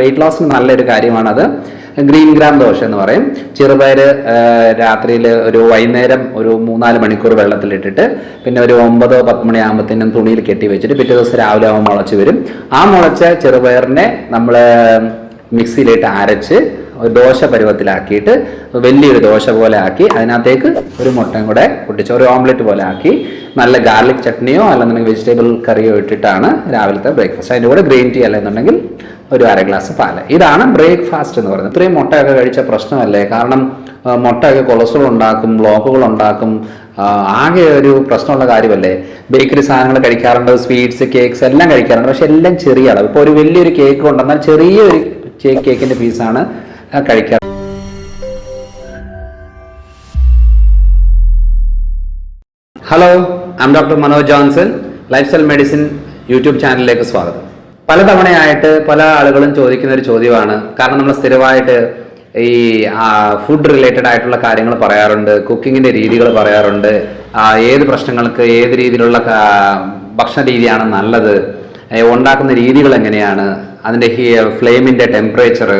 Wait ലോസിന് നല്ലൊരു കാര്യമാണത്. Green gram dosa എന്ന് പറയും. ചെറുപയർ രാത്രിയിൽ ഒരു വൈകുന്നേരം ഒരു മൂന്നാൽ മണിക്കൂർ വെള്ളത്തിലിട്ടിട്ട് പിന്നെ ഒരു ഒമ്പതോ പത്ത് മണിയാകുമ്പോഴത്തേനും തുണിയിൽ കെട്ടി വെച്ചിട്ട് പിറ്റേ ദിവസം രാവിലെ ആകുമ്പോൾ മുളച്ച് വരും. ആ മുളച്ച ചെറുപയറിനെ നമ്മൾ മിക്സിയിലിട്ട് അരച്ച് ഒരു ദോശ പരുവത്തിലാക്കിയിട്ട് വലിയൊരു ദോശ പോലെ ആക്കി അതിനകത്തേക്ക് ഒരു മുട്ടയും കൂടെ പൊട്ടിച്ച് ഒരു ഓംലെറ്റ് പോലെ ആക്കി നല്ല ഗാർലിക് ചട്നിയോ അല്ലെന്നുണ്ടെങ്കിൽ വെജിറ്റബിൾ കറിയോ ഇട്ടിട്ടാണ് രാവിലത്തെ ബ്രേക്ക്ഫാസ്റ്റ് അതിന്റെ കൂടെ ഗ്രീൻ ടീ അല്ലെന്നുണ്ടെങ്കിൽ ഒരു അര ഗ്ലാസ് പാൽ. ഇതാണ് ബ്രേക്ക്ഫാസ്റ്റ് എന്ന് പറയുന്നത്. ഇത്രയും മുട്ടയൊക്കെ കഴിച്ച പ്രശ്നമല്ലേ? കാരണം മുട്ടയൊക്കെ കൊളസ്ട്രോൾ ഉണ്ടാക്കും ബ്ലോക്കുകൾ ഉണ്ടാക്കും ആകെ ഒരു പ്രശ്നമുള്ള കാര്യമല്ലേ? ബേക്കറി സാധനങ്ങൾ കഴിക്കാറുണ്ട് സ്വീറ്റ്സ് കേക്ക്സ് എല്ലാം കഴിക്കാറുണ്ട്. പക്ഷെ എല്ലാം ചെറിയ അളവ്. ഇപ്പോൾ ഒരു വലിയൊരു കേക്ക് കൊണ്ടുവന്നാൽ ചെറിയൊരു കേക്കിന്റെ പീസാണ് കഴിക്കാറ്. Hello. I'm doctor Manoj Johnson lifestyle medicine YouTube ചാനലിലേക്ക് സ്വാഗതം. പലതവണയായിട്ട് പല ആളുകളും ചോദിക്കുന്ന ഒരു ചോദ്യമാണ്. കാരണം നമ്മൾ സ്ഥിരമായിട്ട് ഈ ഫുഡ് റിലേറ്റഡ് ആയിട്ടുള്ള കാര്യങ്ങൾ പറയാറുണ്ട് കുക്കിങ്ങിന്റെ രീതികൾ പറയാറുണ്ട് ഏത് പ്രശ്നങ്ങൾക്ക് ഏത് രീതിയിലുള്ള ഭക്ഷണ രീതിയാണ് നല്ലത് ഉണ്ടാക്കുന്ന രീതികൾ എങ്ങനെയാണ് അതിന്റെ ഫ്ലെയിമിന്റെ ടെമ്പറേച്ചർ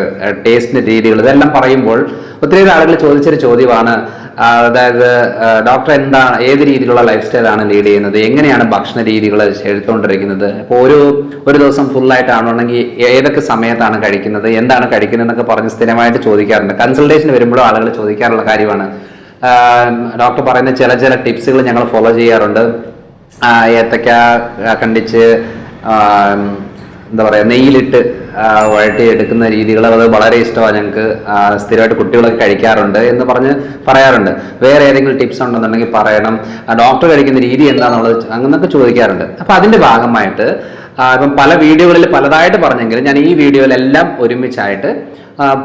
ടേസ്റ്റിന്റെ രീതികൾ ഇതെല്ലാം പറയുമ്പോൾ ഒത്തിരി ആളുകൾ ചോദിച്ചൊരു ചോദ്യമാണ്. അതായത് ഡോക്ടർ എന്താണ് ഏത് രീതിയിലുള്ള ലൈഫ് സ്റ്റൈലാണ് ലീഡ് ചെയ്യുന്നത്? എങ്ങനെയാണ് ഭക്ഷണ രീതികൾ എടുത്തുകൊണ്ടിരിക്കുന്നത്? ഇപ്പോൾ ഒരു ഒരു ദിവസം ഫുള്ളായിട്ടാണെങ്കിൽ ഏതൊക്കെ സമയത്താണ് കഴിക്കുന്നത്? എന്താണ് കഴിക്കുന്നത് എന്നൊക്കെ പറഞ്ഞ് സ്ഥിരമായിട്ട് ചോദിക്കാറുണ്ട്. കൺസൾട്ടേഷൻ വരുമ്പോഴും ആളുകൾ ചോദിക്കാറുള്ള കാര്യമാണ്. ഡോക്ടർ പറയുന്ന ചില ചില ടിപ്സുകൾ ഞങ്ങൾ ഫോളോ ചെയ്യാറുണ്ട്. ഏത്തക്ക കണ്ടിച്ച് എന്താ പറയുക നെയ്യിലിട്ട് വഴട്ടി എടുക്കുന്ന രീതികൾ അത് വളരെ ഇഷ്ടമാണ് ഞങ്ങൾക്ക് സ്ഥിരമായിട്ട് കുട്ടികളൊക്കെ കഴിക്കാറുണ്ട് എന്ന് പറഞ്ഞ് പറയാറുണ്ട്. വേറെ ഏതെങ്കിലും ടിപ്സ് ഉണ്ടെന്നുണ്ടെങ്കിൽ പറയണം. ഡോക്ടർ കഴിക്കുന്ന രീതി എന്താണെന്നുള്ളത് അങ്ങനെയൊക്കെ ചോദിക്കാറുണ്ട്. അപ്പം അതിന്റെ ഭാഗമായിട്ട് ഇപ്പം പല വീഡിയോകളിൽ പലതായിട്ട് പറഞ്ഞെങ്കിലും ഞാൻ ഈ വീഡിയോയിലെല്ലാം ഒരുമിച്ചായിട്ട്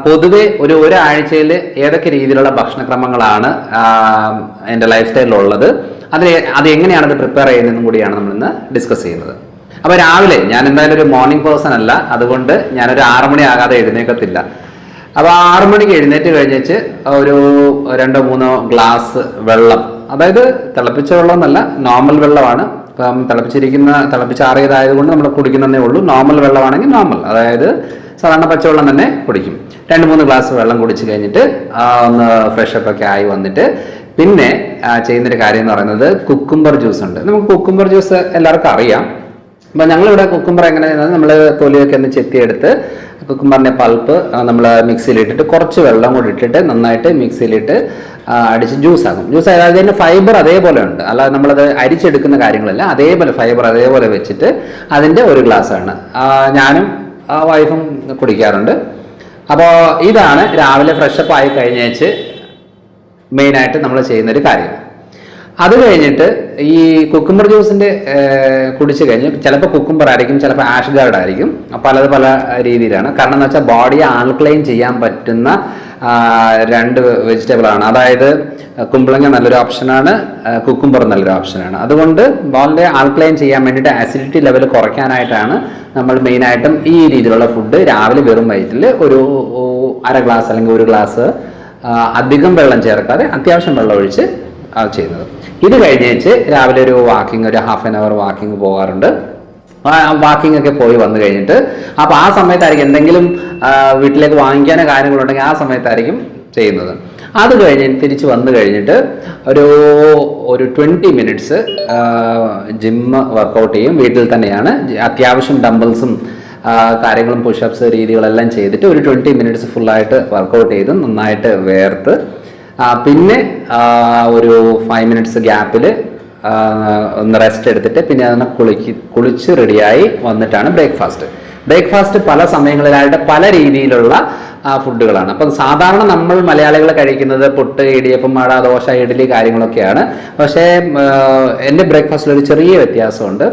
പൊതുവെ ഒരു ഒരാഴ്ചയിൽ ഏതൊക്കെ രീതിയിലുള്ള ഭക്ഷണക്രമങ്ങളാണ് എന്റെ ലൈഫ് സ്റ്റൈലിലുള്ളത്. അതിൽ അത് എങ്ങനെയാണ് അത് പ്രിപ്പയർ ചെയ്യുന്നതെന്നും കൂടിയാണ് നമ്മളിന്ന് ഡിസ്കസ് ചെയ്യുന്നത്. അപ്പോൾ രാവിലെ ഞാൻ എന്തായാലും ഒരു മോർണിംഗ് പേഴ്സൺ അല്ല. അതുകൊണ്ട് ഞാനൊരു ആറു മണി ആകാതെ എഴുന്നേക്കത്തില്ല. അപ്പോൾ ആറു മണിക്ക് എഴുന്നേറ്റ് കഴിഞ്ഞേച്ച് ഒരു രണ്ടോ മൂന്നോ ഗ്ലാസ് വെള്ളം. അതായത് തിളപ്പിച്ച വെള്ളം എന്നല്ല നോർമൽ വെള്ളമാണ്. ഇപ്പം തിളപ്പിച്ചിരിക്കുന്ന തിളപ്പിച്ചാറിയതായത് കൊണ്ട് നമ്മൾ കുടിക്കുന്നതേ ഉള്ളൂ. നോർമൽ വെള്ളമാണെങ്കിൽ നോർമൽ അതായത് സാധാരണ പച്ചവെള്ളം തന്നെ കുടിക്കും. രണ്ട് മൂന്ന് ഗ്ലാസ് വെള്ളം കുടിച്ച് കഴിഞ്ഞിട്ട് ഒന്ന് ഫ്രഷപ്പ് ഒക്കെ ആയി വന്നിട്ട് പിന്നെ ചെയ്യുന്നൊരു കാര്യം എന്ന് പറയുന്നത് കുക്കുംബർ ജ്യൂസ് ഉണ്ട്. നമുക്ക് കുക്കുംബർ ജ്യൂസ് എല്ലാവർക്കും അറിയാം. അപ്പം ഞങ്ങളിവിടെ കുക്കുംബർ ചെയ്യുന്നത് നമ്മൾ തൊലിയൊക്കെ ഒന്ന് ചെത്തിയെടുത്ത് കുക്കുംബറിന്റെ പൾപ്പ് നമ്മൾ മിക്സിയിലിട്ടിട്ട് കുറച്ച് വെള്ളം കൂടി ഇട്ടിട്ട് നന്നായിട്ട് മിക്സിയിലിട്ട് അടിച്ച് ജ്യൂസ് ആകും ജ്യൂസ് അതായത് അതിന്റെ ഫൈബർ അതേപോലെ ഉണ്ട്. അല്ലാതെ നമ്മളത് അരിച്ചെടുക്കുന്ന കാര്യങ്ങളല്ല. അതേപോലെ ഫൈബർ അതേപോലെ വെച്ചിട്ട് അതിന്റെ ഒരു ഗ്ലാസ്സാണ് ഞാനും വൈഫും കുടിക്കാറുണ്ട്. അപ്പോൾ ഇതാണ് രാവിലെ ഫ്രഷപ്പ് ആയി കഴിഞ്ഞേച്ച് മെയിനായിട്ട് നമ്മൾ ചെയ്യുന്നൊരു കാര്യം. അത് കഴിഞ്ഞിട്ട് ഈ കുക്കുംബർ ജ്യൂസിന്റെ കുടിച്ചു കഴിഞ്ഞ് ചിലപ്പോൾ കുക്കുംബർ ആയിരിക്കും ചിലപ്പോൾ ആഷ് ഗാർഡ് ആയിരിക്കും. പലത് പല രീതിയിലാണ്. കാരണം എന്ന് വെച്ചാൽ ബോഡിയെ ആൾക്ലൈൻ ചെയ്യാൻ പറ്റുന്ന രണ്ട് വെജിറ്റബിൾ ആണ്. അതായത് കുമ്പളങ്ങ നല്ലൊരു ഓപ്ഷനാണ് കുക്കുംബർ നല്ലൊരു ഓപ്ഷനാണ് അതുകൊണ്ട് ബോഡിയെ ആൾക്ലൈൻ ചെയ്യാൻ വേണ്ടിയിട്ട് ആസിഡിറ്റി ലെവൽ കുറയ്ക്കാനായിട്ടാണ് നമ്മൾ മെയിനായിട്ടും ഈ രീതിയിലുള്ള ഫുഡ് രാവിലെ വെറും വയറ്റിൽ ഒരു അര ഗ്ലാസ് അല്ലെങ്കിൽ ഒരു ഗ്ലാസ് അധികം വെള്ളം ചേർക്കാതെ അത്യാവശ്യം വെള്ളം ഒഴിച്ച് ആ, ചെയ്യുന്നത് ഇത് കഴിഞ്ഞേച്ച് രാവിലെ ഒരു വാക്കിംഗ് ഒരു ഹാഫ് ആൻ അവർ വാക്കിംഗ് പോകാറുണ്ട്. വാക്കിംഗ് ഒക്കെ പോയി വന്നു കഴിഞ്ഞിട്ട് അപ്പോൾ ആ സമയത്തായിരിക്കും എന്തെങ്കിലും വീട്ടിലേക്ക് വാങ്ങിക്കാനോ കാര്യങ്ങളുണ്ടെങ്കിൽ ആ സമയത്തായിരിക്കും ചെയ്യുന്നത്. അത് കഴിഞ്ഞ് തിരിച്ച് വന്നു കഴിഞ്ഞിട്ട് ഒരു ഒരു ട്വന്റി മിനിറ്റ്സ് ജിമ്മ് വർക്കൗട്ട് ചെയ്യും. വീട്ടിൽ തന്നെയാണ്. അത്യാവശ്യം ഡംബിൾസും കാര്യങ്ങളും പുഷപ്സ് രീതികളെല്ലാം ചെയ്തിട്ട് ഒരു ട്വന്റി മിനിറ്റ്സ് ഫുള്ളായിട്ട് വർക്കൗട്ട് ചെയ്ത് നന്നായിട്ട് വേർത്ത് പിന്നെ ഒരു ഫൈവ് മിനിറ്റ്സ് ഗ്യാപ്പിൽ ഒന്ന് റെസ്റ്റ് എടുത്തിട്ട് പിന്നെ അതിനെ കുളിക്ക് കുളിച്ച് റെഡിയായി വന്നിട്ടാണ് ബ്രേക്ക്ഫാസ്റ്റ് ബ്രേക്ക്ഫാസ്റ്റ് പല സമയങ്ങളിലായിട്ട് പല രീതിയിലുള്ള ഫുഡുകളാണ് അപ്പം സാധാരണ നമ്മൾ മലയാളികൾ കഴിക്കുന്നത് പുട്ട് ഇടിയപ്പം മഴ ദോശ ഇഡ്ഡലി കാര്യങ്ങളൊക്കെയാണ്. പക്ഷേ എന്റെ ബ്രേക്ക്ഫാസ്റ്റിൽ ഒരു ചെറിയ വ്യത്യാസമുണ്ട്.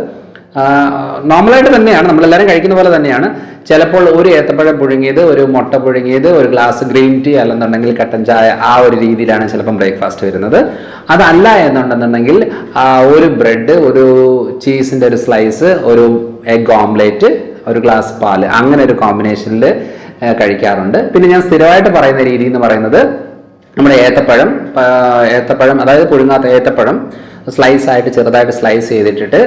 നോർമലായിട്ട് തന്നെയാണ് നമ്മളെല്ലാവരും കഴിക്കുന്ന പോലെ തന്നെയാണ്. ചിലപ്പോൾ ഒരു ഏത്തപ്പഴം പുഴുങ്ങിയത് ഒരു മുട്ട പുഴുങ്ങിയത് ഒരു ഗ്ലാസ് ഗ്രീൻ ടീ അല്ലെന്നുണ്ടെങ്കിൽ കട്ടൻ ചായ ആ ഒരു രീതിയിലാണ് ചിലപ്പം ബ്രേക്ക്ഫാസ്റ്റ് വരുന്നത്. അതല്ല എന്നുണ്ടെന്നുണ്ടെങ്കിൽ ഒരു ബ്രെഡ് ഒരു ചീസിന്റെ ഒരു സ്ലൈസ് ഒരു എഗ് ഓംലേറ്റ് ഒരു ഗ്ലാസ് പാൽ അങ്ങനെ ഒരു കോമ്പിനേഷനിൽ കഴിക്കാറുണ്ട്. പിന്നെ ഞാൻ സ്ഥിരമായിട്ട് പറയുന്ന രീതി എന്ന് പറയുന്നത് നമ്മുടെ ഏത്തപ്പഴം ഏത്തപ്പഴം അതായത് പുഴുങ്ങാത്ത ഏത്തപ്പഴം സ്ലൈസ് ആയിട്ട് ചെറുതായിട്ട് സ്ലൈസ് ചെയ്തിട്ടിട്ട്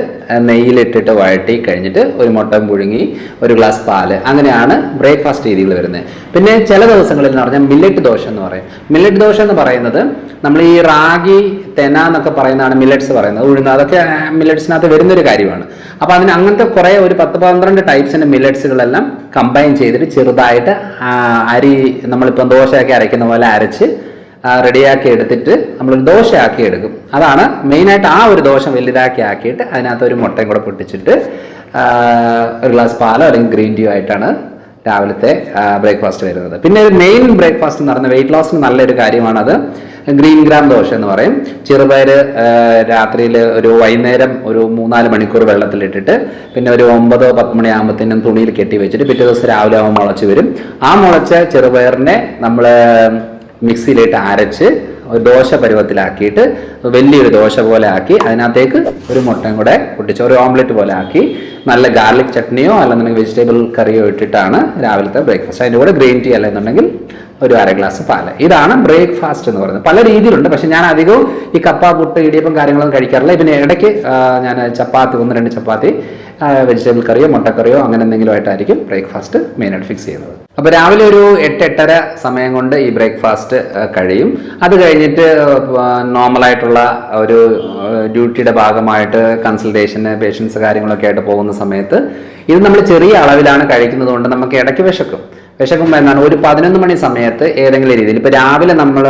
നെയ്യിലിട്ടിട്ട് വഴട്ടി കഴിഞ്ഞിട്ട് ഒരു മുട്ട പുഴുങ്ങി ഒരു ഗ്ലാസ് പാൽ. അങ്ങനെയാണ് ബ്രേക്ക്ഫാസ്റ്റ് രീതികൾ വരുന്നത്. പിന്നെ ചില ദിവസങ്ങളിൽ എന്ന് പറഞ്ഞാൽ മില്ലറ്റ് ദോശ എന്ന് പറയും. മില്ലറ്റ് ദോശ എന്ന് പറയുന്നത് നമ്മൾ ഈ റാഗി തെന എന്നൊക്കെ പറയുന്നതാണ് മില്ലറ്റ്സ് പറയുന്നത്. ഉഴുന്ന് അതൊക്കെ മില്ലറ്റ്സിനകത്ത് വരുന്നൊരു കാര്യമാണ്. അപ്പോൾ അതിന് അങ്ങനത്തെ കുറേ ഒരു പത്ത് പന്ത്രണ്ട് ടൈപ്സിന്റെ മില്ലറ്റ്സുകളെല്ലാം കമ്പൈൻ ചെയ്തിട്ട് ചെറുതായിട്ട് അരി നമ്മളിപ്പം ദോശയൊക്കെ അരയ്ക്കുന്ന പോലെ അരച്ച് റെഡിയാക്കി എടുത്തിട്ട് നമ്മൾ ദോശയാക്കി എടുക്കും. അതാണ് മെയിനായിട്ട് ആ ഒരു ദോശ വലുതാക്കി ആക്കിയിട്ട് അതിനകത്ത് ഒരു മുട്ടയും കൂടെ പൊട്ടിച്ചിട്ട് ഒരു ഗ്ലാസ് പാലോ അല്ലെങ്കിൽ ഗ്രീൻ ടീ ആയിട്ടാണ് രാവിലത്തെ ബ്രേക്ക്ഫാസ്റ്റ് വരുന്നത്. പിന്നെ ഒരു മെയിൻ ബ്രേക്ക്ഫാസ്റ്റ് എന്ന് പറയുന്നത് വെയിറ്റ് ലോസിന് നല്ലൊരു കാര്യമാണത്. ഗ്രീൻ ഗ്രാം ദോശ എന്ന് പറയും. ചെറുപയർ രാത്രിയിൽ ഒരു വൈകുന്നേരം ഒരു മൂന്നാൽ മണിക്കൂർ വെള്ളത്തിലിട്ടിട്ട് പിന്നെ ഒരു ഒമ്പതോ പത്ത് മണിയാകുമ്പോഴത്തേനും തുണിയിൽ കെട്ടി വെച്ചിട്ട് പിറ്റേ ദിവസം രാവിലെ ആകുമ്പോൾ മുളച്ച് വരും. ആ മുളച്ച ചെറുപയറിനെ നമ്മൾ മിക്സിയിലിട്ട് അരച്ച് ഒരു ദോശ പരുവത്തിലാക്കിയിട്ട് വലിയൊരു ദോശ പോലെ ആക്കി അതിനകത്തേക്ക് ഒരു മുട്ടയും കൂടെ പൊട്ടിച്ച് ഒരു ഓംലെറ്റ് പോലെ ആക്കി നല്ല ഗാർലിക് ചട്നിയോ അല്ലെന്നുണ്ടെങ്കിൽ വെജിറ്റബിൾ കറിയോ ഇട്ടിട്ടാണ് രാവിലത്തെ ബ്രേക്ക്ഫാസ്റ്റ്. അതിന്റെ കൂടെ ഗ്രീൻ ടീ അല്ലെന്നുണ്ടെങ്കിൽ ഒരു അര ഗ്ലാസ് പാൽ. ഇതാണ് ബ്രേക്ക്ഫാസ്റ്റ് എന്ന് പറയുന്നത്. പല രീതിയിലുണ്ട്. പക്ഷെ ഞാൻ അധികവും ഈ കപ്പ പുട്ട് ഇടിയപ്പം കാര്യങ്ങളൊന്നും കഴിക്കാറില്ല. ഇതിന് ഇടയ്ക്ക് ഞാൻ ചപ്പാത്തി ഒന്ന് രണ്ട് ചപ്പാത്തി വെജിറ്റബിൾ കറിയോ മുട്ടക്കറിയോ അങ്ങനെ എന്തെങ്കിലും ആയിട്ടായിരിക്കും ബ്രേക്ക്ഫാസ്റ്റ് മെയിനായിട്ട് ഫിക്സ് ചെയ്യുന്നത്. അപ്പോൾ രാവിലെ ഒരു എട്ട് എട്ടര സമയം കൊണ്ട് ഈ ബ്രേക്ക്ഫാസ്റ്റ് കഴിയും. അത് കഴിഞ്ഞിട്ട് നോർമലായിട്ടുള്ള ഒരു ഡ്യൂട്ടിയുടെ ഭാഗമായിട്ട് കൺസൾട്ടേഷന് പേഷ്യൻസ് കാര്യങ്ങളൊക്കെ ആയിട്ട് പോകുന്ന സമയത്ത് ഇത് നമ്മൾ ചെറിയ അളവിലാണ് കഴിക്കുന്നത് കൊണ്ട് നമുക്ക് ഇടയ്ക്ക് വിശക്കും. വിശക്കുമ്പോൾ എന്താണ്? ഒരു പതിനൊന്ന് മണി സമയത്ത് ഏതെങ്കിലും രീതിയിൽ ഇപ്പോൾ രാവിലെ നമ്മൾ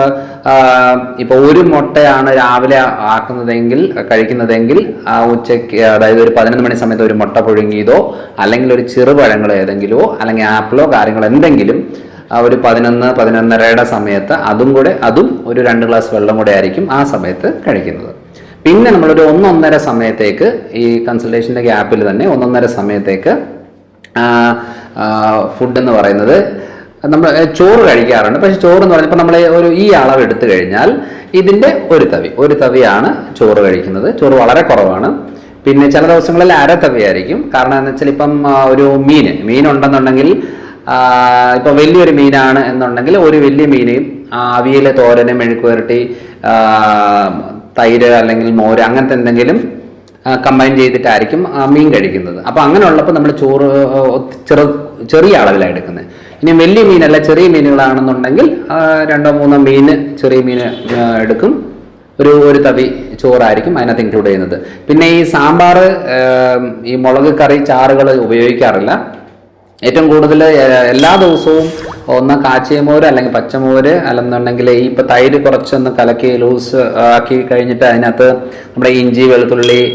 ഇപ്പോൾ ഒരു മുട്ടയാണ് രാവിലെ ആക്കുന്നതെങ്കിൽ കഴിക്കുന്നതെങ്കിൽ ആ ഉച്ചയ്ക്ക് അതായത് ഒരു പതിനൊന്ന് മണി സമയത്ത് ഒരു മുട്ട പുഴുങ്ങിയതോ അല്ലെങ്കിൽ ഒരു ചെറുപഴങ്ങളോ ഏതെങ്കിലുമോ അല്ലെങ്കിൽ ആപ്പിളോ കാര്യങ്ങളോ എന്തെങ്കിലും ഒരു പതിനൊന്ന് പതിനൊന്നരയുടെ സമയത്ത് അതും കൂടെ അതും ഒരു രണ്ട് ഗ്ലാസ് വെള്ളം കൂടെ ആയിരിക്കും ആ സമയത്ത് കഴിക്കുന്നത്. പിന്നെ നമ്മളൊരു ഒന്നൊന്നര സമയത്തേക്ക് ഈ കൺസൾട്ടേഷന്റെ ഗ്യാപ്പിൽ തന്നെ ഒന്നൊന്നര സമയത്തേക്ക് ഫുഡ് എന്ന് പറയുന്നത് നമ്മൾ ചോറ് കഴിക്കാറുണ്ട്. പക്ഷെ ചോറ് എന്ന് പറഞ്ഞപ്പോൾ നമ്മൾ ഒരു ഈ അളവ് എടുത്തു കഴിഞ്ഞാൽ ഇതിന്റെ ഒരു തവി. ഒരു തവിയാണ് ചോറ് കഴിക്കുന്നത്. ചോറ് വളരെ കുറവാണ്. പിന്നെ ചില ദിവസങ്ങളിൽ അര തവിയായിരിക്കും കാരണം എന്ന് വെച്ചാൽ ഇപ്പം ഒരു മീൻ മീൻ ഉണ്ടെന്നുണ്ടെങ്കിൽ ഇപ്പം വലിയൊരു മീനാണ് എന്നുണ്ടെങ്കിൽ ഒരു വലിയ മീനെയും അവിയൽ തോരനെ മെഴുക്ക് പുരട്ടി തൈര് അല്ലെങ്കിൽ മോര് അങ്ങനത്തെ എന്തെങ്കിലും കമ്പൈൻ ചെയ്തിട്ടായിരിക്കും മീൻ കഴിക്കുന്നത്. അപ്പോൾ അങ്ങനെ ഉള്ളപ്പോൾ നമ്മൾ ചോറ് ചെറു ചെറിയ അളവിലാണ് എടുക്കുന്നത് ഇനി വലിയ മീനല്ല ചെറിയ മീനുകളാണെന്നുണ്ടെങ്കിൽ രണ്ടോ മൂന്നോ മീൻ ചെറിയ മീൻ എടുക്കും. ഒരു ഒരു തവി ചോറായിരിക്കും അതിനകത്ത് ഇൻക്ലൂഡ് ചെയ്യുന്നത്. പിന്നെ ഈ സാമ്പാർ ഈ മുളക് കറി ചാറുകൾ ഉപയോഗിക്കാറില്ല. ഏറ്റവും കൂടുതൽ എല്ലാ ദിവസവും ഒന്ന് കാച്ചിയമോര് അല്ലെങ്കിൽ പച്ചമോര് അല്ലെന്നുണ്ടെങ്കിൽ ഈ ഇപ്പം തൈര് കുറച്ചൊന്ന് കലക്കി ലൂസ് ആക്കി കഴിഞ്ഞിട്ട് അതിനകത്ത് നമ്മുടെ ഇഞ്ചി വെളുത്തുള്ളി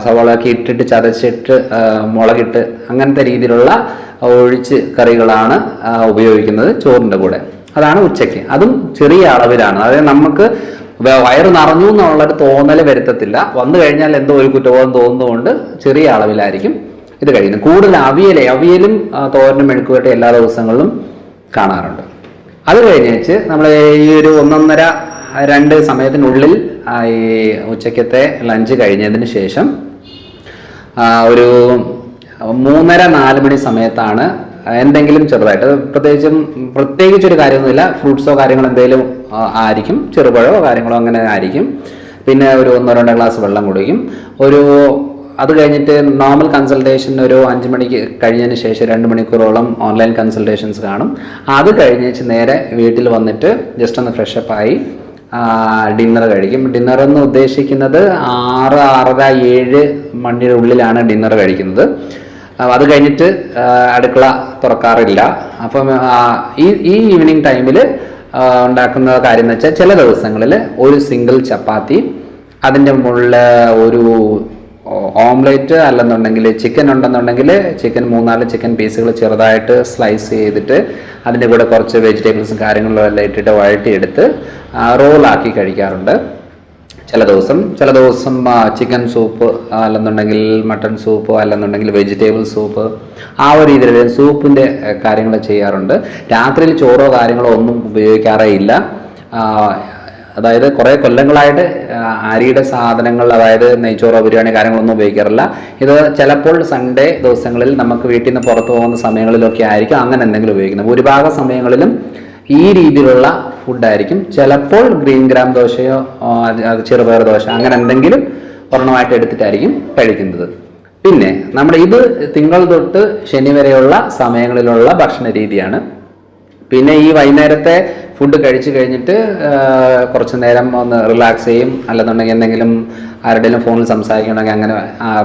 സവാളൊക്കെ ഇട്ടിട്ട് ചതച്ചിട്ട് മുളകിട്ട് അങ്ങനത്തെ രീതിയിലുള്ള ഒഴിച്ച് കറികളാണ് ഉപയോഗിക്കുന്നത് ചോറിന്റെ കൂടെ. അതാണ് ഉച്ചയ്ക്ക്. അതും ചെറിയ അളവിലാണ്. അതായത് നമുക്ക് വയറ് നിറഞ്ഞു എന്നുള്ളൊരു തോന്നൽ വരുത്തത്തില്ല. വന്നു കഴിഞ്ഞാൽ എന്തോ ഒരു കുറ്റബോധം തോന്നുന്നതുകൊണ്ട് ചെറിയ അളവിലായിരിക്കും ഇത് കഴിയുന്നു. കൂടുതൽ അവിയലെ അവിയലും തോരനും മെഴുക്കുവരട്ടി എല്ലാ ദിവസങ്ങളിലും കാണാറുണ്ട്. അത് കഴിഞ്ഞേച്ച് നമ്മൾ ഈ ഒരു ഒന്നൊന്നര രണ്ട് സമയത്തിനുള്ളിൽ ഈ ഉച്ചക്കത്തെ ലഞ്ച് കഴിഞ്ഞതിന് ശേഷം ഒരു മൂന്നര നാല് മണി സമയത്താണ് എന്തെങ്കിലും ചെറുതായിട്ട് പ്രത്യേകിച്ചും പ്രത്യേകിച്ച് ഒരു കാര്യമൊന്നുമില്ല. ഫ്രൂട്ട്സോ കാര്യങ്ങളോ എന്തെങ്കിലും ആയിരിക്കും. ചെറുപഴമോ കാര്യങ്ങളോ അങ്ങനെ ആയിരിക്കും. പിന്നെ ഒരു ഒന്നോ രണ്ടോ ഗ്ലാസ് വെള്ളം കുടിക്കും. ഒരു അത് കഴിഞ്ഞിട്ട് നോർമൽ കൺസൾട്ടേഷൻ ഒരു അഞ്ച് മണിക്ക് കഴിഞ്ഞതിന് ശേഷം രണ്ട് മണിക്കൂറോളം ഓൺലൈൻ കൺസൾട്ടേഷൻസ് കാണും. അത് കഴിഞ്ഞ് നേരെ വീട്ടിൽ വന്നിട്ട് ജസ്റ്റ് ഒന്ന് ഫ്രഷപ്പ് ആയി ഡിന്നർ കഴിക്കും. ഡിന്നർ എന്ന് ഉദ്ദേശിക്കുന്നത് ആറ് ആറര ഏഴ് മണിയുടെ ഉള്ളിലാണ് ഡിന്നർ കഴിക്കുന്നത്. അത് കഴിഞ്ഞിട്ട് അടുക്കള തുറക്കാറില്ല. അപ്പം ഈ ഈ ഈവനിങ് ടൈമിൽ ഉണ്ടാക്കുന്ന കാര്യം എന്ന് വെച്ചാൽ ചില ദിവസങ്ങളിൽ ഒരു സിംഗിൾ ചപ്പാത്തി അതിന്റെ മുകളിൽ ഒരു ഓംലേറ്റ് അല്ലെന്നുണ്ടെങ്കിൽ ചിക്കൻ ഉണ്ടെന്നുണ്ടെങ്കിൽ ചിക്കൻ മൂന്നാൽ ചിക്കൻ പീസുകൾ ചെറുതായിട്ട് സ്ലൈസ് ചെയ്തിട്ട് അതിന്റെ കൂടെ കുറച്ച് വെജിറ്റബിൾസും കാര്യങ്ങളും എല്ലാം ഇട്ടിട്ട് വഴട്ടിയെടുത്ത് റോളാക്കി കഴിക്കാറുണ്ട്. ചില ദിവസം ചില ദിവസം ചിക്കൻ സൂപ്പ് അല്ലെന്നുണ്ടെങ്കിൽ മട്ടൺ സൂപ്പ് അല്ലെന്നുണ്ടെങ്കിൽ വെജിറ്റബിൾ സൂപ്പ് ആ ഒരു രീതിയിൽ സൂപ്പിന്റെ കാര്യങ്ങൾ ചെയ്യാറുണ്ട്. രാത്രിയിൽ ചോറോ കാര്യങ്ങളോ ഒന്നും ഉപയോഗിക്കാറേ ഇല്ല. അതായത് കുറേ കൊല്ലങ്ങളായിട്ട് അരിയുടെ സാധനങ്ങൾ അതായത് നെയ്ച്ചോറോ ബിരിയാണി കാര്യങ്ങളൊന്നും ഉപയോഗിക്കാറില്ല. ഇത് ചിലപ്പോൾ സൺഡേ ദിവസങ്ങളിൽ നമുക്ക് വീട്ടിൽ നിന്ന് പുറത്തു പോകുന്ന സമയങ്ങളിലൊക്കെ ആയിരിക്കും അങ്ങനെ എന്തെങ്കിലും ഉപയോഗിക്കുന്നത്. ഭൂരിഭാഗം സമയങ്ങളിലും ഈ രീതിയിലുള്ള ഫുഡായിരിക്കും ചിലപ്പോൾ ഗ്രീൻ ഗ്രാം ദോശയോ ചെറുപയർ ദോശ അങ്ങനെ എന്തെങ്കിലും ഒരെണ്ണമായിട്ട് എടുത്തിട്ടായിരിക്കും കഴിക്കുന്നത്. പിന്നെ നമ്മുടെ ഇത് തിങ്കൾ തൊട്ട് ശനി വരെയുള്ള സമയങ്ങളിലുള്ള ഭക്ഷണ രീതിയാണ്. പിന്നെ ഈ വൈകുന്നേരത്തെ ഫുഡ് കഴിച്ചു കഴിഞ്ഞിട്ട് കുറച്ച് നേരം ഒന്ന് റിലാക്സ് ചെയ്യും. അല്ലെന്നുണ്ടെങ്കിൽ എന്തെങ്കിലും ആരുടെയും ഫോണിൽ സംസാരിക്കണമെങ്കിൽ അങ്ങനെ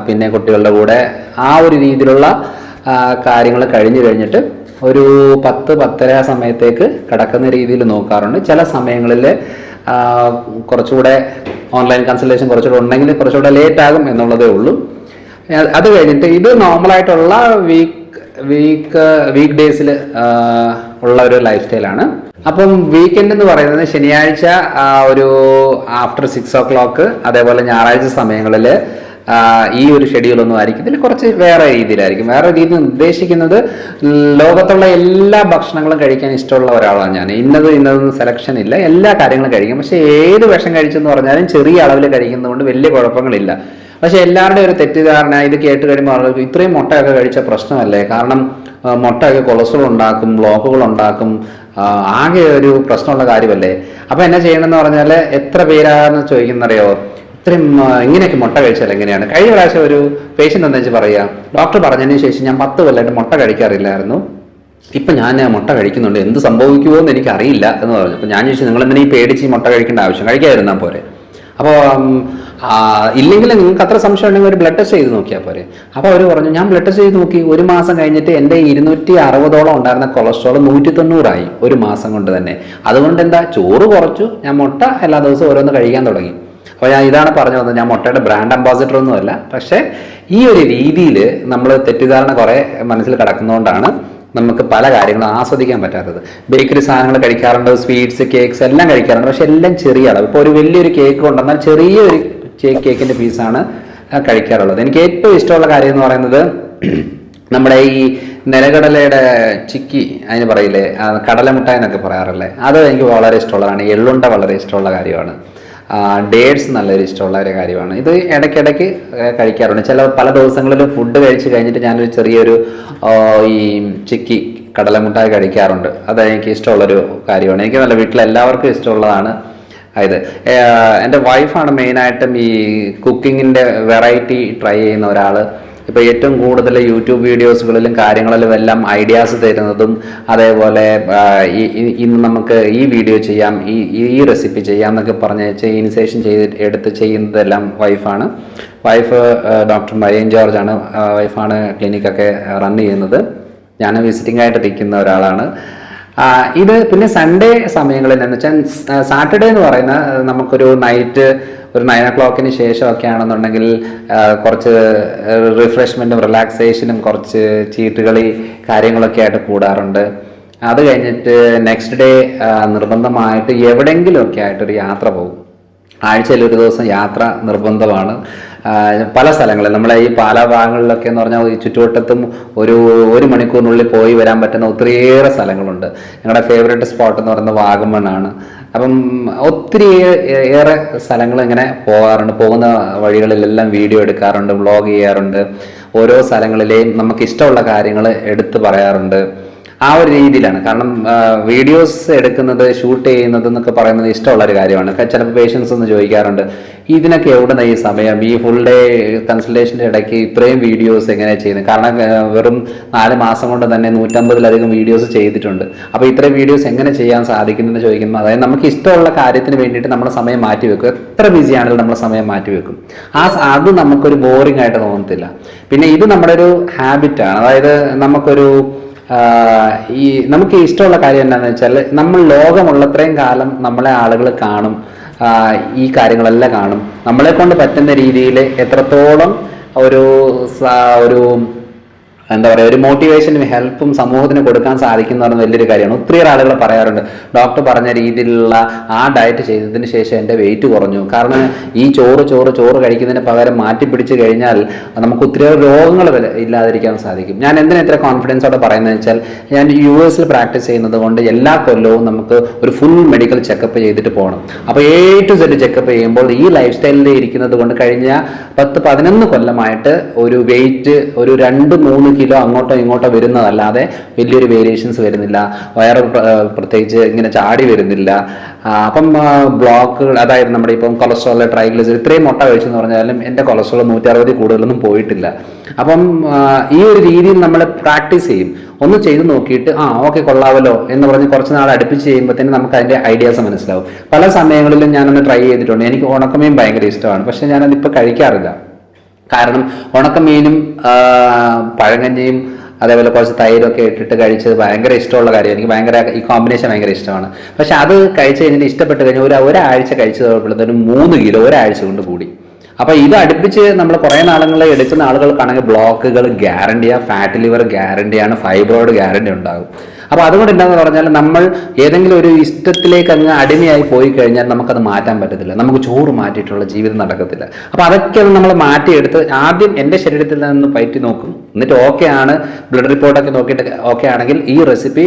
പിന്നെ കുട്ടികളുടെ കൂടെ ആ ഒരു രീതിയിലുള്ള കാര്യങ്ങൾ കഴിഞ്ഞു കഴിഞ്ഞിട്ട് ഒരു പത്ത് പത്തര സമയത്തേക്ക് കിടക്കുന്ന രീതിയിൽ നോക്കാറുണ്ട്. ചില സമയങ്ങളിൽ കുറച്ചുകൂടെ ഓൺലൈൻ കൺസൾട്ടേഷൻ കുറച്ചുകൂടെ ഉണ്ടെങ്കിൽ കുറച്ചുകൂടെ ലേറ്റ് ആകും എന്നുള്ളതേ ഉള്ളൂ. അത് കഴിഞ്ഞിട്ട് ഇത് നോർമലായിട്ടുള്ള വീക്ക് വീക്ക് വീക്ക് ഡേയ്സിൽ ഉള്ള ഒരു ലൈഫ് സ്റ്റൈലാണ് അപ്പം വീക്കെൻഡ് എന്ന് പറയുന്നത് ശനിയാഴ്ച ഒരു ആഫ്റ്റർ സിക്സ് ഓ ക്ലോക്ക് അതേപോലെ ഞായറാഴ്ച സമയങ്ങളിൽ ഈ ഒരു ഷെഡ്യൂളൊന്നും ആയിരിക്കും. ഇതിൽ കുറച്ച് വേറെ രീതിയിലായിരിക്കും. വേറെ രീതി ഉദ്ദേശിക്കുന്നത് ലോകത്തുള്ള എല്ലാ ഭക്ഷണങ്ങളും കഴിക്കാൻ ഇഷ്ടമുള്ള ഒരാളാണ് ഞാൻ. ഇന്നത് ഇന്നതൊന്നും സെലക്ഷൻ ഇല്ല. എല്ലാ കാര്യങ്ങളും കഴിക്കും. പക്ഷേ ഏത് വിഷം കഴിച്ചെന്ന് പറഞ്ഞാലും ചെറിയ അളവിൽ കഴിക്കുന്നതുകൊണ്ട് വലിയ കുഴപ്പങ്ങളില്ല. പക്ഷെ എല്ലാവരുടെയും ഒരു തെറ്റിദ്ധാരണ ഇത് കേട്ട് കഴിയുമ്പോൾ ആളുകൾക്ക് ഇത്രയും മുട്ടയൊക്കെ കഴിച്ച പ്രശ്നമല്ലേ? കാരണം മുട്ടയൊക്കെ കൊളസ്ട്രോൾ ഉണ്ടാക്കും ബ്ലോക്കുകൾ ഉണ്ടാക്കും ആകെ ഒരു പ്രശ്നമുള്ള കാര്യമല്ലേ? അപ്പൊ എന്നാ ചെയ്യണമെന്ന് പറഞ്ഞാൽ എത്ര പേരാന്ന് ചോദിക്കുന്നറിയോ? ഇത്രയും ഇങ്ങനെയൊക്കെ മുട്ട കഴിച്ചാൽ എങ്ങനെയാണ്? കഴിഞ്ഞ പ്രാവശ്യം ഒരു പേഷ്യന്റ് എന്താ വെച്ച് പറയുക ഡോക്ടർ പറഞ്ഞതിന് ശേഷം ഞാൻ പത്ത് കൊല്ലമായിട്ട് മുട്ട കഴിക്കാറില്ലായിരുന്നു. ഇപ്പം ഞാൻ മുട്ട കഴിക്കുന്നുണ്ട്. എന്ത് സംഭവിക്കുമോ എന്ന് എനിക്ക് അറിയില്ല എന്ന് പറഞ്ഞു. അപ്പം ഞാൻ ചോദിച്ചു നിങ്ങൾ എന്തിനാ ഈ പേടിച്ച് മുട്ട കഴിക്കേണ്ട ആവശ്യം? കഴിക്കാതിരുന്നാൽ പോരെ? അപ്പോൾ ഇല്ലെങ്കിൽ നിങ്ങൾക്ക് അത്ര സംശയം ഉണ്ടെങ്കിൽ ഒരു ബ്ലഡ് ടെസ്റ്റ് ചെയ്ത് നോക്കിയാൽ പോരെ. അപ്പോൾ അവർ പറഞ്ഞു ഞാൻ ബ്ലഡ് ടെസ്റ്റ് ചെയ്ത് നോക്കി. ഒരു മാസം കഴിഞ്ഞിട്ട് എന്റെ ഇരുന്നൂറ്റി അറുപതോളം ഉണ്ടായിരുന്ന കൊളസ്ട്രോൾ നൂറ്റി തൊണ്ണൂറായി ഒരു മാസം കൊണ്ട് തന്നെ. അതുകൊണ്ട് എന്താ? ചോറ് കുറച്ചു ഞാൻ മുട്ട എല്ലാ ദിവസവും ഓരോന്ന് കഴിക്കാൻ തുടങ്ങി. അപ്പോൾ ഞാൻ ഇതാണ് പറഞ്ഞു വന്നത്. ഞാൻ മുട്ടയുടെ ബ്രാൻഡ് അംബാസിഡർ ഒന്നുമല്ല പക്ഷേ ഈ ഒരു രീതിയിൽ നമ്മൾ തെറ്റിദ്ധാരണ കുറേ മനസ്സിൽ കിടക്കുന്നതുകൊണ്ടാണ് നമുക്ക് പല കാര്യങ്ങളും ആസ്വദിക്കാൻ പറ്റാത്തത്. ബേക്കറി സാധനങ്ങൾ കഴിക്കാറുണ്ട് സ്വീറ്റ്സ് കേക്ക്സ് എല്ലാം കഴിക്കാറുണ്ട്. പക്ഷെ എല്ലാം ചെറിയ അളവ്. ഇപ്പോൾ ഒരു വലിയൊരു കേക്ക് കൊണ്ടുവന്നാൽ ചെറിയൊരു കേക്കിന്റെ പീസാണ് കഴിക്കാറുള്ളത്. എനിക്ക് ഏറ്റവും ഇഷ്ടമുള്ള കാര്യം എന്ന് പറയുന്നത് നമ്മുടെ ഈ നിലകടലയുടെ ചിക്കി അതിന് പറയില്ലേ കടലമുട്ടായി എന്നൊക്കെ പറയാറില്ലേ? അത് എനിക്ക് വളരെ ഇഷ്ടമുള്ളതാണ്. എള്ളുണ്ട വളരെ ഇഷ്ടമുള്ള കാര്യമാണ്. ഡേറ്റ്സ് നല്ലൊരു ഇഷ്ടമുള്ള ഒരു കാര്യമാണ്. ഇത് ഇടയ്ക്കിടയ്ക്ക് കഴിക്കാറുണ്ട്. ചില പല ദിവസങ്ങളിൽ ഫുഡ് കഴിച്ച് കഴിഞ്ഞിട്ട് ഞാനൊരു ചെറിയൊരു ഈ ചിക്കി കടലമുട്ടായി കഴിക്കാറുണ്ട്. അത് എനിക്ക് ഇഷ്ടമുള്ളൊരു കാര്യമാണ്. എനിക്ക് നല്ല വീട്ടിൽ എല്ലാവർക്കും ഇഷ്ടമുള്ളതാണ്. ഏഹ്, എന്റെ വൈഫാണ് മെയിനായിട്ടും ഈ കുക്കിങ്ങിന്റെ വെറൈറ്റി ട്രൈ ചെയ്യുന്ന ഒരാൾ ഇപ്പോൾ ഏറ്റവും കൂടുതൽ യൂട്യൂബ് വീഡിയോസുകളിലും കാര്യങ്ങളിലും എല്ലാം ഐഡിയാസ് തരുന്നതും അതേപോലെ ഇന്ന് നമുക്ക് ഈ വീഡിയോ ചെയ്യാം ഈ ഈ റെസിപ്പി ചെയ്യാം എന്നൊക്കെ പറഞ്ഞ് ഇനിസേഷൻ ചെയ്ത് എടുത്ത് ചെയ്യുന്നതെല്ലാം വൈഫാണ് വൈഫ് ഡോക്ടർ മരിയൻ ജോർജ് ആണ് വൈഫാണ് ക്ലിനിക്കൊക്കെ റൺ ചെയ്യുന്നത്. ഞാൻ വിസിറ്റിംഗ് ആയിട്ട് നിൽക്കുന്ന ഒരാളാണ്. ഇത് പിന്നെ സൺഡേ സമയങ്ങളിൽ എന്ന് വെച്ചാൽ സാറ്റർഡേ എന്ന് പറയുന്ന നമുക്കൊരു നൈറ്റ് ഒരു നയൻ ഒ ക്ലോക്കിന് ശേഷമൊക്കെ ആണെന്നുണ്ടെങ്കിൽ കുറച്ച് റിഫ്രഷ്മെന്റും റിലാക്സേഷനും കുറച്ച് ചീട്ടുകളി കാര്യങ്ങളൊക്കെ ആയിട്ട് കൂടാറുണ്ട്. അത് കഴിഞ്ഞിട്ട് നെക്സ്റ്റ് ഡേ നിർബന്ധമായിട്ട് എവിടെയെങ്കിലുമൊക്കെ ആയിട്ടൊരു യാത്ര പോകും. ആഴ്ചയിൽ ഒരു ദിവസം യാത്ര നിർബന്ധമാണ്. പല സ്ഥലങ്ങളിൽ. നമ്മളെ ഈ പാലാ ഭാഗങ്ങളിലൊക്കെ എന്ന് പറഞ്ഞാൽ ഈ ചുറ്റുവട്ടത്തും ഒരു ഒരു മണിക്കൂറിനുള്ളിൽ പോയി വരാൻ പറ്റുന്ന ഒത്തിരിയേറെ സ്ഥലങ്ങളുണ്ട്. ഞങ്ങളുടെ ഫേവറേറ്റ് സ്പോട്ട് എന്ന് പറയുന്നത് വാഗമണ്ണാണ്. അപ്പം ഒത്തിരി ഏറെ സ്ഥലങ്ങൾ ഇങ്ങനെ പോകാറുണ്ട്. പോകുന്ന വഴികളിലെല്ലാം വീഡിയോ എടുക്കാറുണ്ട് വ്ളോഗ് ചെയ്യാറുണ്ട്. ഓരോ സ്ഥലങ്ങളിലെയും നമുക്ക് ഇഷ്ടമുള്ള കാര്യങ്ങൾ എടുത്തു പറയാറുണ്ട്. ആ ഒരു രീതിയിലാണ്. കാരണം വീഡിയോസ് എടുക്കുന്നത് ഷൂട്ട് ചെയ്യുന്നത് എന്നൊക്കെ പറയുന്നത് ഇഷ്ടമുള്ള ഒരു കാര്യമാണ്. ചിലപ്പോൾ പേഷ്യൻസ് ഒന്ന് ചോദിക്കാറുണ്ട് ഇതിനൊക്കെ എവിടുന്ന ഈ സമയം? ഈ ഫുൾ ഡേ കൺസൾട്ടേഷന്റെ ഇടയ്ക്ക് ഇത്രയും വീഡിയോസ് എങ്ങനെ ചെയ്യുന്നത്? കാരണം വെറും നാല് മാസം കൊണ്ട് തന്നെ നൂറ്റമ്പതിലധികം വീഡിയോസ് ചെയ്തിട്ടുണ്ട്. അപ്പോൾ ഇത്രയും വീഡിയോസ് എങ്ങനെ ചെയ്യാൻ സാധിക്കുന്നതെന്ന് ചോദിക്കുമ്പോൾ അതായത് നമുക്ക് ഇഷ്ടമുള്ള കാര്യത്തിന് വേണ്ടിയിട്ട് നമ്മുടെ സമയം മാറ്റി വെക്കും. എത്ര ബിസി ആണെങ്കിലും നമ്മുടെ സമയം മാറ്റി വെക്കും. ആ അത് നമുക്കൊരു ബോറിംഗ് ആയിട്ട് തോന്നത്തില്ല. പിന്നെ ഇത് നമ്മുടെ ഒരു ഹാബിറ്റാണ് അതായത് നമുക്കൊരു ഈ നമുക്ക് ഇഷ്ടമുള്ള കാര്യം എന്താണെന്ന് വെച്ചാൽ നമ്മൾ ലോകമുള്ളത്രയും കാലം നമ്മളെ ആളുകൾ കാണും. ഈ കാര്യങ്ങളെല്ലാം കാണും. നമ്മളെ കൊണ്ട് പറ്റുന്ന രീതിയിൽ എത്രത്തോളം ഒരു ഒരു എന്താ പറയുക ഒരു മോട്ടിവേഷനും ഹെൽപ്പും സമൂഹത്തിന് കൊടുക്കാൻ സാധിക്കുന്ന പറഞ്ഞ വലിയൊരു കാര്യമാണ്. ഒത്തിരി ആളുകൾ പറയാറുണ്ട് ഡോക്ടർ പറഞ്ഞ രീതിയിലുള്ള ആ ഡയറ്റ് ചെയ്തതിന് ശേഷം എന്റെ വെയിറ്റ് കുറഞ്ഞു. കാരണം ഈ ചോറ് ചോറ് ചോറ് കഴിക്കുന്നതിന് പകരം മാറ്റി പിടിച്ച് കഴിഞ്ഞാൽ നമുക്ക് ഒത്തിരിയേറെ രോഗങ്ങൾ ഇല്ലാതിരിക്കാൻ സാധിക്കും. ഞാൻ എന്തിനാ ഇത്ര കോൺഫിഡൻസോടെ പറയുന്നത് വെച്ചാൽ ഞാൻ യു എസിൽ പ്രാക്ടീസ് ചെയ്യുന്നത് കൊണ്ട് എല്ലാ കൊല്ലവും നമുക്ക് ഒരു ഫുൾ മെഡിക്കൽ ചെക്കപ്പ് ചെയ്തിട്ട് പോകണം. അപ്പോൾ എ ടു സെഡ് ചെക്കപ്പ് ചെയ്യുമ്പോൾ ഈ ലൈഫ് സ്റ്റൈലിൽ ഇരിക്കുന്നത് കൊണ്ട് കഴിഞ്ഞ പത്ത് പതിനൊന്ന് കൊല്ലമായിട്ട് ഒരു വെയിറ്റ് ഒരു രണ്ട് മൂന്ന് കിലോ അങ്ങോട്ടോ ഇങ്ങോട്ടോ വരുന്നതല്ലാതെ വലിയൊരു വേരിയേഷൻസ് വരുന്നില്ല. പ്ര- പ്രത്യേകിച്ച് ഇങ്ങനെ ചാടി വരുന്നില്ല. അപ്പം ബ്ലോക്കുകൾ അതായത് നമ്മുടെ ഇപ്പം കൊളസ്ട്രോൾ ട്രൈഗ്ലിസ് ഇത്രയും മുട്ട കഴിച്ചെന്ന് പറഞ്ഞാലും എന്റെ കൊളസ്ട്രോൾ നൂറ്റി അറുപതിൽ കൂടുതലൊന്നും പോയിട്ടില്ല. അപ്പം ഈ ഒരു രീതിയിൽ നമ്മൾ പ്രാക്ടീസ് ചെയ്യും. ഒന്ന് ചെയ്ത് നോക്കിയിട്ട് ആ ഓക്കെ കൊള്ളാവല്ലോ എന്ന് പറഞ്ഞ് കുറച്ച് നാൾ അടുപ്പിച്ച് ചെയ്യുമ്പോഴത്തേന് നമുക്ക് അതിന്റെ ഐഡിയാസ് മനസ്സിലാവും. പല സമയങ്ങളിലും ഞാനൊന്ന് ട്രൈ ചെയ്തിട്ടുണ്ട്. എനിക്ക് ഉണക്കമീൻ ഭയങ്കര ഇഷ്ടമാണ്. പക്ഷെ ഞാനതിപ്പോൾ കഴിക്കാറില്ല. കാരണം ഉണക്കമീനും പഴങ്കഞ്ഞിയും അതേപോലെ കുറച്ച് തൈരൊക്കെ ഇട്ടിട്ട് കഴിച്ചത് ഭയങ്കര ഇഷ്ടമുള്ള കാര്യം എനിക്ക് ഭയങ്കര ഈ കോമ്പിനേഷൻ ഭയങ്കര ഇഷ്ടമാണ്. പക്ഷെ അത് കഴിച്ച് കഴിഞ്ഞിട്ട് ഇഷ്ടപ്പെട്ട് കഴിഞ്ഞാൽ ഒരു ഒരാഴ്ച കഴിച്ചപ്പോഴത്തേനും മൂന്ന് കിലോ ഒരാഴ്ച കൊണ്ട് കൂടി. അപ്പൊ ഇത് അടുപ്പിച്ച് നമ്മൾ കുറേ നാളുകളെ എടുക്കുന്ന ആളുകൾക്കാണെങ്കിൽ ബ്ലോക്കുകൾ ഗ്യാരണ്ടിയാണ് ഫാറ്റ് ലിവർ ഗ്യാരണ്ടിയാണ് ഫൈബ്രോയിഡ് ഗ്യാരണ്ടി ഉണ്ടാകും. അപ്പൊ അതുകൊണ്ട് എന്താന്ന് പറഞ്ഞാൽ നമ്മൾ ഏതെങ്കിലും ഒരു ഇഷ്ടത്തിലേക്ക് അങ്ങ് അടിമയായി പോയി കഴിഞ്ഞാൽ നമുക്കത് മാറ്റാൻ പറ്റത്തില്ല. നമുക്ക് ചോറ് മാറ്റിയിട്ടുള്ള ജീവിതം നടക്കത്തില്ല. അപ്പോൾ അതൊക്കെ നമ്മൾ മാറ്റിയെടുത്ത് ആദ്യം എന്റെ ശരീരത്തിൽ നിന്ന് പയറ്റി നോക്കും. എന്നിട്ട് ഓക്കെ ആണ്. ബ്ലഡ് റിപ്പോർട്ടൊക്കെ നോക്കിയിട്ട് ഓക്കെ ആണെങ്കിൽ ഈ റെസിപ്പി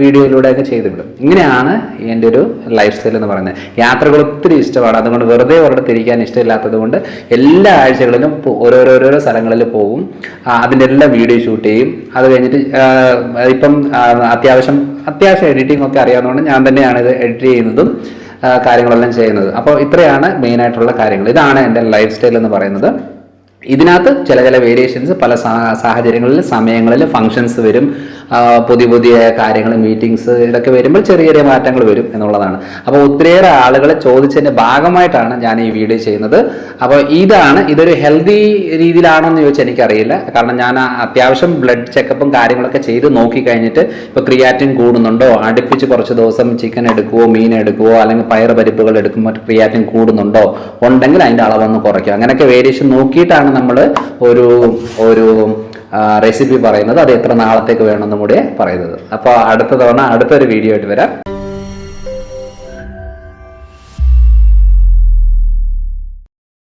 വീഡിയോയിലൂടെ ഒക്കെ ചെയ്ത് വിടും ഇങ്ങനെയാണ് എന്റെ ഒരു ലൈഫ് സ്റ്റൈൽ എന്ന് പറയുന്നത്. യാത്രകൾ ഒത്തിരി ഇഷ്ടമാണ്. അതുകൊണ്ട് വെറുതെ ഒരിടത്ത് ഇരിക്കാൻ ഇഷ്ടമില്ലാത്തത് കൊണ്ട് എല്ലാ ആഴ്ചകളിലും ഓരോരോരോ സ്ഥലങ്ങളിൽ പോകും അതിന്റെ എല്ലാം വീഡിയോ ഷൂട്ട് ചെയ്യും. അത് കഴിഞ്ഞിട്ട് ഇപ്പം അത്യാവശ്യം അത്യാവശ്യം എഡിറ്റിംഗ് ഒക്കെ അറിയാവുന്നതുകൊണ്ട് ഞാൻ തന്നെയാണ് ഇത് എഡിറ്റ് ചെയ്യുന്നതും കാര്യങ്ങളെല്ലാം ചെയ്യുന്നത്. അപ്പോൾ ഇത്രയാണ് മെയിനായിട്ടുള്ള കാര്യങ്ങൾ. ഇതാണ് എന്റെ ലൈഫ് സ്റ്റൈൽ എന്ന് പറയുന്നത്. ഇതിനകത്ത് ചില ചില വേരിയേഷൻസ് പല സാഹചര്യങ്ങളിൽ സമയങ്ങളിൽ ഫങ്ഷൻസ് വരും. പുതിയ പുതിയ കാര്യങ്ങൾ മീറ്റിംഗ്സ് ഇതൊക്കെ വരുമ്പോൾ ചെറിയ ചെറിയ മാറ്റങ്ങൾ വരും എന്നുള്ളതാണ്. അപ്പോൾ ഒത്തിരിയേറെ ആളുകളെ ചോദിച്ചതിന്റെ ഭാഗമായിട്ടാണ് ഞാൻ ഈ വീഡിയോ ചെയ്യുന്നത്. അപ്പോൾ ഇതാണ് ഇതൊരു ഹെൽത്തി രീതിയിലാണോ എന്ന് ചോദിച്ചാൽ എനിക്കറിയില്ല. കാരണം ഞാൻ അത്യാവശ്യം ബ്ലഡ് ചെക്കപ്പും കാര്യങ്ങളൊക്കെ ചെയ്ത് നോക്കി കഴിഞ്ഞിട്ട് ഇപ്പോൾ ക്രിയാറ്റിൻ കൂടുന്നുണ്ടോ? അടുപ്പിച്ച് കുറച്ച് ദിവസം ചിക്കൻ എടുക്കുവോ മീൻ എടുക്കുവോ അല്ലെങ്കിൽ പയർ പരിപ്പുകൾ എടുക്കുമ്പോൾ ക്രിയാറ്റിൻ കൂടുന്നുണ്ടോ? ഉണ്ടെങ്കിൽ അതിന്റെ അളവൊന്ന് കുറയ്ക്കുക. അങ്ങനെയൊക്കെ വേരിയേഷൻ നോക്കിയിട്ടാണ് നമ്മൾ ഒരു ഒരു റെസിപ്പി പറയുന്നത് അത് എത്ര നാളത്തേക്ക് വേണമെന്നും കൂടി പറയുന്നത്. അപ്പോൾ അടുത്ത തവണ അടുത്തൊരു വീഡിയോ ആയിട്ട് വരാം.